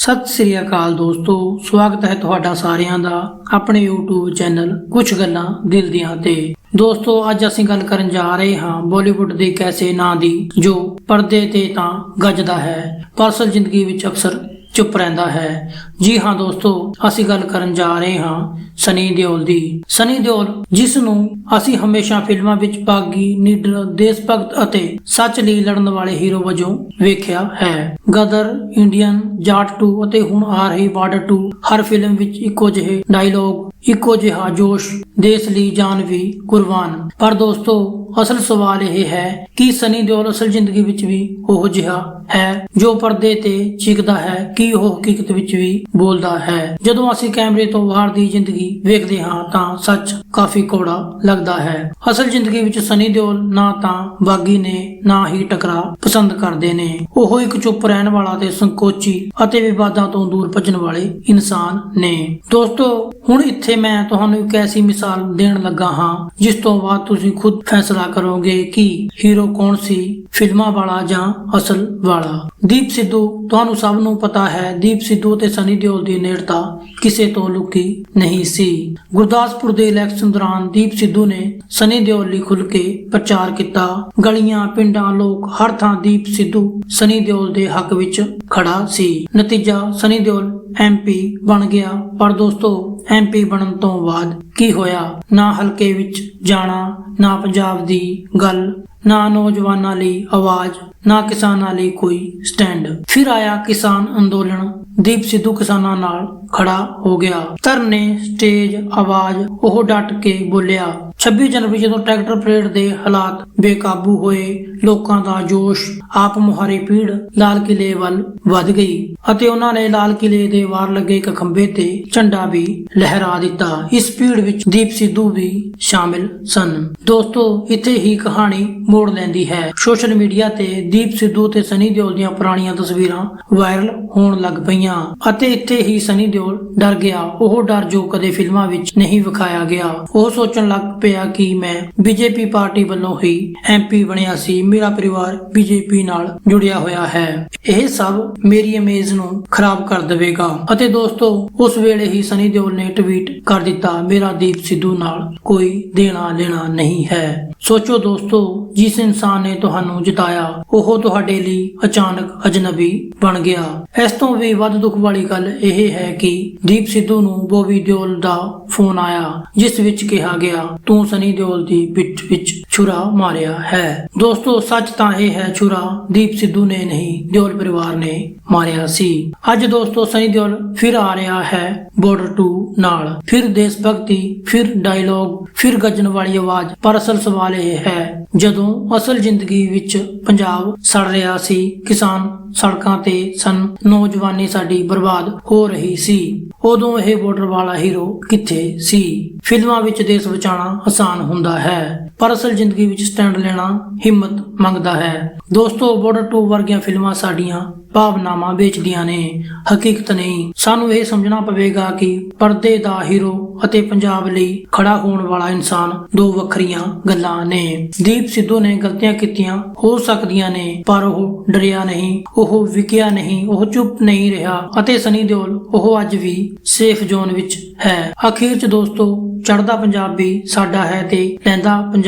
ਸਤਿ ਸ੍ਰੀ ਅਕਾਲ ਦੋਸਤੋ, ਸਵਾਗਤ ਹੈ ਤੁਹਾਡਾ ਸਾਰਿਆਂ ਦਾ ਆਪਣੇ YouTube ਚੈਨਲ ਕੁਝ ਗੱਲਾਂ ਦਿਲ ਦੀਆਂ ਤੇ। ਦੋਸਤੋ, ਅੱਜ ਅਸੀਂ ਗੱਲ ਕਰਨ ਜਾ ਰਹੇ ਹਾਂ ਬਾਲੀਵੁੱਡ ਦੇ ਕੈਸੇ ਨਾਂ ਦੀ, ਜੋ ਪਰਦੇ ਤੇ ਤਾਂ ਗੱਜਦਾ ਹੈ। ਪਰ ਜ਼ਿੰਦਗੀ ਵਿੱਚ ਅਕਸਰ ਚੁੱਪ ਰਹਿੰਦਾ ਹੈ। ਜੀ ਹਾਂ ਦੋਸਤੋ, ਅਸੀਂ ਗੱਲ ਕਰਨ ਜਾ ਰਹੇ ਹਾਂ ਸਨੀ ਦਿਓਲ ਦੀ। ਸਨੀ ਦਿਓਲ ਜਿਸ ਨੂੰ ਅਸੀਂ ਹਮੇਸ਼ਾ ਫਿਲਮਾਂ ਵਿੱਚ ਬਾਗੀ ਨਿਡਰ ਦੇਸ਼ ਭਗਤ ਅਤੇ ਸੱਚ ਲਈ ਲੜਨ ਵਾਲੇ ਹੀਰੋ ਵਜੋਂ ਵੇਖਿਆ ਹੈ। ਗਦਰ, ਇੰਡੀਅਨ, ਜਾਟ 2 ਅਤੇ ਹੁਣ ਆ ਰਹੀ ਬਾਰਡਰ 2 ਹਰ ਫਿਲਮ ਵਿੱਚ ਇੱਕੋ ਜਿਹੇ ਡਾਇਲੋਗ ਇੱਕੋ ਜਿਹਾ ਜੋਸ਼ ਦੇਸ਼ ਲਈ ਜਾਨ ਵੀ ਕੁਰਬਾਨ। ਪਰ ਦੋਸਤੋ, ਅਸਲ ਸਵਾਲ ਇਹ ਹੈ ਕਿ ਸਨੀ ਦਿਓਲ ਅਸਲ ਜ਼ਿੰਦਗੀ ਵਿੱਚ ਵੀ ਉਹ ਜਿਹਾ ਹੈ ਜੋ ਪਰਦੇ ਤੇ ਚੀਕਦਾ ਹੈ ਕਿ ਉਹ ਹਕੀਕਤ ਵਿੱਚ ਵੀ ਬੋਲਦਾ ਹੈ। ਜਦੋਂ ਅਸੀਂ ਕੈਮਰੇ ਤੋਂ ਬਾਹਰ ਦੀ ਜ਼ਿੰਦਗੀ ਵੇਖਦੇ ਹਾਂ ਤਾਂ ਸੱਚ ਕਾਫੀ ਕੋੜਾ ਲੱਗਦਾ ਹੈ। ਅਸਲ ਜ਼ਿੰਦਗੀ ਵਿੱਚ ਸਨੀ ਦਿਓਲ ਨਾ ਤਾਂ ਬਾਗੀ ਨੇ, ਨਾ ਹੀ ਟਕਰਾ ਪਸੰਦ ਕਰਦੇ ਨੇ। ਉਹ ਇੱਕ ਚੁੱਪ ਰਹਿਣ ਵਾਲਾ ਤੇ ਸੰਕੋਚੀ ਅਤੇ ਵਿਵਾਦਾਂ ਤੋਂ ਦੂਰ ਭੱਜਣ ਵਾਲੇ ਇਨਸਾਨ ਨੇ। ਦੋਸਤੋ, ਹੁਣ ਇੱਥੇ ਮੈਂ ਤੁਹਾਨੂੰ ਇੱਕ ਐਸੀ ਮਿਸਾਲ ਦੇਣ ਲੱਗਾ ਹਾਂ, ਜਿਸ ਤੋਂ ਬਾਅਦ ਤੁਸੀਂ ਖੁਦ ਫੈਸਲਾ ਕਰੋਗੇ ਕਿ ਹੀਰੋ ਕੌਣ ਸੀ, ਫਿਲਮਾਂ ਵਾਲਾ ਜਾਂ ਅਸਲ ਵਾਲਾ। ਦੀਪ ਸਿੱਧੂ, ਤੁਹਾਨੂੰ ਸਭ ਨੂੰ ਪਤਾ ਹੈ, ਦੀਪ ਸਿੱਧੂ ਤੇ ਸਨੀ ਦਿਓਲ ਦੀ ਨੇੜਤਾ ਕਿਸੇ ਤੋਂ ਲੁਕੀ ਨਹੀਂ ਸੀ। ਗੁਰਦਾਸਪੁਰ ਦੇ ਇਲੈਕਸ਼ਨ ਦੌਰਾਨ ਦੀਪ ਸਿੱਧੂ ਨੇ ਸਨੀ ਦਿਓਲ ਲਈ ਖੁੱਲ ਕੇ ਪ੍ਰਚਾਰ ਕੀਤਾ। ਗਲੀਆਂ, ਪਿੰਡਾਂ, ਲੋਕ ਹਰ ਥਾਂ ਦੀਪ ਸਿੱਧੂ, ਸਨੀ ਦਿਓਲ ਦੇ ਹੱਕ ਵਿੱਚ ਖੜਾ ਸੀ। ਨਤੀਜਾ ਸਨੀ ਦਿਓਲ ਐਮਪੀ ਬਣ ਗਿਆ, ਪਰ ਦੋਸਤੋ ਐਮਪੀ ਬਣਨ ਤੋਂ ਬਾਅਦ ਕੀ ਹੋਇਆ? ਨਾ ਹਲਕੇ ਵਿੱਚ ਜਾਣਾ, ਨਾ ਪੰਜਾਬ ਦੀ ਗੱਲ, ਨਾ ਨੌਜਵਾਨਾਂ ਲਈ ਆਵਾਜ਼, ਨਾ ਕਿਸਾਨਾਂ ਲਈ ਕੋਈ ਸਟੈਂਡ। ਫਿਰ ਆਇਆ ਕਿਸਾਨ ਅੰਦੋਲਨ। ਦੀਪ ਸਿੱਧੂ ਕਿਸਾਨਾਂ ਨਾਲ ਖੜਾ ਹੋ ਗਿਆ। ਧਰਨੇ, ਸਟੇਜ, ਆਵਾਜ਼, ਉਹ ਡਟ ਕੇ ਬੋਲਿਆ 26 ਜਨਵਰੀ ਜਦੋਂ ਟਰੈਕਟਰ ਪਰੇਡ ਦੇ ਹਾਲਾਤ ਬੇਕਾਬੂ ਹੋਏ, ਲੋਕਾਂ ਦਾ ਜੋਸ਼, ਆਪ ਮੁਹਾਰੇ ਪੀੜ ਲਾਲ ਕਿਲੇ ਵੱਲ ਵੱਧ ਗਈ ਅਤੇ ਉਹਨਾਂ ਨੇ ਲਾਲ ਕਿਲੇ ਦੇ ਵਾਰ ਲੱਗੇ ਇੱਕ ਖੰਭੇ ਤੇ ਝੰਡਾ ਵੀ ਲਹਿਰਾ ਦਿੱਤਾ। ਇਸ ਪੀੜ ਵਿੱਚ ਦੀਪ ਸਿੱਧੂ ਵੀ ਸ਼ਾਮਿਲ ਸਨ। ਦੋਸਤੋ, ਇੱਥੇ ਹੀ ਕਹਾਣੀ ਮੋੜ ਲੈਂਦੀ ਹੈ। ਸੋਸ਼ਲ ਮੀਡੀਆ ਤੇ ਦੀਪ ਸਿੱਧੂ ਤੇ ਸਨੀ ਦਿਓਲ ਦੀਆਂ ਪੁਰਾਣੀਆਂ ਤਸਵੀਰਾਂ ਵਾਇਰਲ ਹੋਣ ਲੱਗ ਪਈਆਂ ਅਤੇ ਇੱਥੇ ਹੀ ਸਨੀ ਦਿਓਲ ਡਰ ਗਿਆ। ਉਹ ਡਰ ਜੋ ਕਦੇ ਫਿਲਮਾਂ ਵਿੱਚ ਨਹੀਂ ਵਿਖਾਇਆ ਗਿਆ। ਉਹ ਸੋਚਣ ਲੱਗ ਪਿਆ ਕਿ ਮੈਂ ਬੀਜੇਪੀ ਪਾਰਟੀ ਵੱਲੋਂ ਹੀ ਐਮਪੀ ਬਣਿਆ ਸੀ। ਮੇਰਾ ਪਰਿਵਾਰ ਬੀਜੇਪੀ ਨਾਲ ਜੁੜਿਆ ਹੋਇਆ ਹੈ। ਇਹ ਸਭ ਮੇਰੀ ਇਮੇਜ ਨੂੰ ਖਰਾਬ ਕਰ ਦੇਵੇਗਾ। ਅਤੇ ਦੋਸਤੋ, ਉਸ ਵੇਲੇ ਹੀ ਸਨੀ ਦਿਓਲ ਨੇ ਟਵੀਟ ਕਰ ਦਿੱਤਾ, ਮੇਰਾ ਦੀਪ ਸਿੱਧੂ ਨਾਲ ਕੋਈ ਦੇਣਾ ਲੈਣਾ ਨਹੀਂ ਹੈ। ਸੋਚੋ ਦੋਸਤੋ, ਜਿਸ ਇਨਸਾਨ ਨੇ ਤੁਹਾਨੂੰ ਜਿਤਾਇਆ, ਉਹ ਤੁਹਾਡੇ ਲਈ ਅਚਾਨਕ ਅਜਨਬੀ ਬਣ ਗਿਆ। ਇਸ ਤੋਂ ਵੀ ਵੱਧ ਦੁੱਖ ਵਾਲੀ ਗੱਲ ਇਹ ਹੈ ਕਿ ਦੀਪ ਸਿੱਧੂ ਨੂੰ ਬੋਬੀ ਦਿਓਲ ਦਾ ਫੋਨ ਆਇਆ, ਜਿਸ ਵਿੱਚ ਕਿਹਾ ਗਿਆ, ਤੂੰ ਸਨੀ ਦਿਓਲ ਦੀ ਪਿੱਠ ਵਿੱਚ ਛੁਰਾ ਮਾਰਿਆ ਹੈ। ਦੋਸਤੋ, ਸੱਚ ਤਾਂ ਇਹ ਹੈ, ਛੁਰਾ ਦੀਪ ਸਿੱਧੂ ਨੇ ਨਹੀਂ, ਦਿਓਲ ਪਰਿਵਾਰ ਨੇ ਮਾਰਿਆ ਸੀ। ਅੱਜ ਦੋਸਤੋ, ਸਨੀ ਦਿਓਲ ਫਿਰ ਆ ਰਿਹਾ ਹੈ ਬਾਰਡਰ 2 ਨਾਲ। ਫਿਰ ਦੇਸ਼ ਭਗਤੀ, ਫਿਰ ਡਾਇਲੋਗ ਫਿਰ ਗੱਜਣ ਵਾਲੀ ਆਵਾਜ਼। ਪਰ ਅਸਲ ਸਵਾਲ ਇਹ ਹੈ, ਜਦੋਂ ਅਸਲ ਜ਼ਿੰਦਗੀ ਵਿੱਚ ਪੰਜਾਬ ਸੜ ਰਿਹਾ ਸੀ, ਕਿਸਾਨ ਸੜਕਾਂ ਤੇ ਸਨ, ਨੌਜਵਾਨੀ ਸਾਡੀ ਬਰਬਾਦ ਹੋ ਰਹੀ ਸੀ। ਉਦੋਂ ਇਹ ਬਾਰਡਰ ਵਾਲਾ ਹੀਰੋ ਕਿੱਥੇ ਸੀ? ਫਿਲਮਾਂ ਵਿੱਚ ਦੇਸ਼ ਬਚਾਉਣਾ ਆਸਾਨ ਹੁੰਦਾ ਹੈ। ਪਰ ਅਸਲ ਜ਼ਿੰਦਗੀ ਵਿੱਚ ਸਟੈਂਡ ਲੈਣਾ ਹਿੰਮਤ ਮੰਗਦਾ ਹੈ। ਦੋਸਤੋ ਬਾਰਡਰ 2 ਵਰਗੀਆਂ ਫਿਲਮਾਂ ਸਾਡੀਆਂ ਭਾਵਨਾਵਾਂ ਵੇਚਦੀਆਂ ਨੇ। ਹਕੀਕਤ ਨਹੀਂ, ਸਾਨੂੰ ਇਹ ਸਮਝਣਾ ਪਵੇਗਾ ਕਿ ਪਰਦੇ ਦਾ ਹੀਰੋ ਅਤੇ ਪੰਜਾਬ ਲਈ ਖੜਾ ਹੋਣ ਵਾਲਾ ਇਨਸਾਨ ਦੋ ਵੱਖਰੀਆਂ ਗੱਲਾਂ ਨੇ। ਦੀਪ ਸਿੱਧੂ ਨੇ ਗਲਤੀਆਂ ਕੀਤੀਆਂ, ਹੋ ਸਕਦੀਆਂ ਨੇ, ਪਰ ਉਹ ਡਰਿਆ ਨਹੀਂ, ਉਹ ਵਿਕਿਆ ਨਹੀਂ, ਉਹ ਚੁੱਪ ਨਹੀਂ ਰਿਹਾ ਅਤੇ ਸਨੀ ਦਿਓਲ, ਉਹ ਅੱਜ ਵੀ ਸੇਫ ਜ਼ੋਨ ਵਿੱਚ ਹੈ। ਅਖੀਰ ਚ ਦੋਸਤੋ ਚੜਦਾ ਵੀ ਸਾਡਾ ਹੈ ਤੇ ਲੈਂਦਾ ਪੰਜਾਬ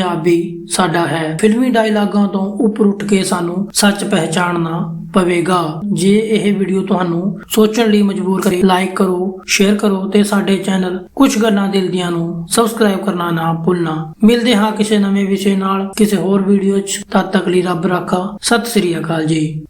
ਸਾਡਾ ਹੈ। ਫਿਲਮੀ ਡਾਇਲਾਗਾਂ ਤੋਂ ਉੱਪਰ ਉੱਠ ਕੇ ਸਾਨੂੰ ਸੱਚ ਪਹਿਚਾਨਣਾ ਪਵੇਗਾ। ਜੇ ਇਹ ਵੀਡੀਓ ਤੁਹਾਨੂੰ ਸੋਚਣ ਲਈ ਮਜਬੂਰ ਕਰੇ ਲਾਈਕ ਕਰੋ ਸ਼ੇਅਰ ਕਰੋ ਤੇ ਸਾਡੇ ਚੈਨਲ ਕੁਝ ਗੱਲਾਂ ਦਿਲ ਦੀਆਂ ਨੂੰ ਸਬਸਕ੍ਰਾਈਬ ਕਰਨਾ ਨਾ ਭੁੱਲਣਾ। ਮਿਲਦੇ ਹਾਂ ਕਿਸੇ ਨਵੇਂ ਵਿਸ਼ੇ ਨਾਲ। ਕਿਸੇ ਹੋਰ ਵੀਡੀਓ 'ਚ। ਤਦ ਤੱਕ ਲਈ ਰੱਬ ਰਾਖਾ। ਸਤਿ ਸ੍ਰੀ ਅਕਾਲ ਜੀ।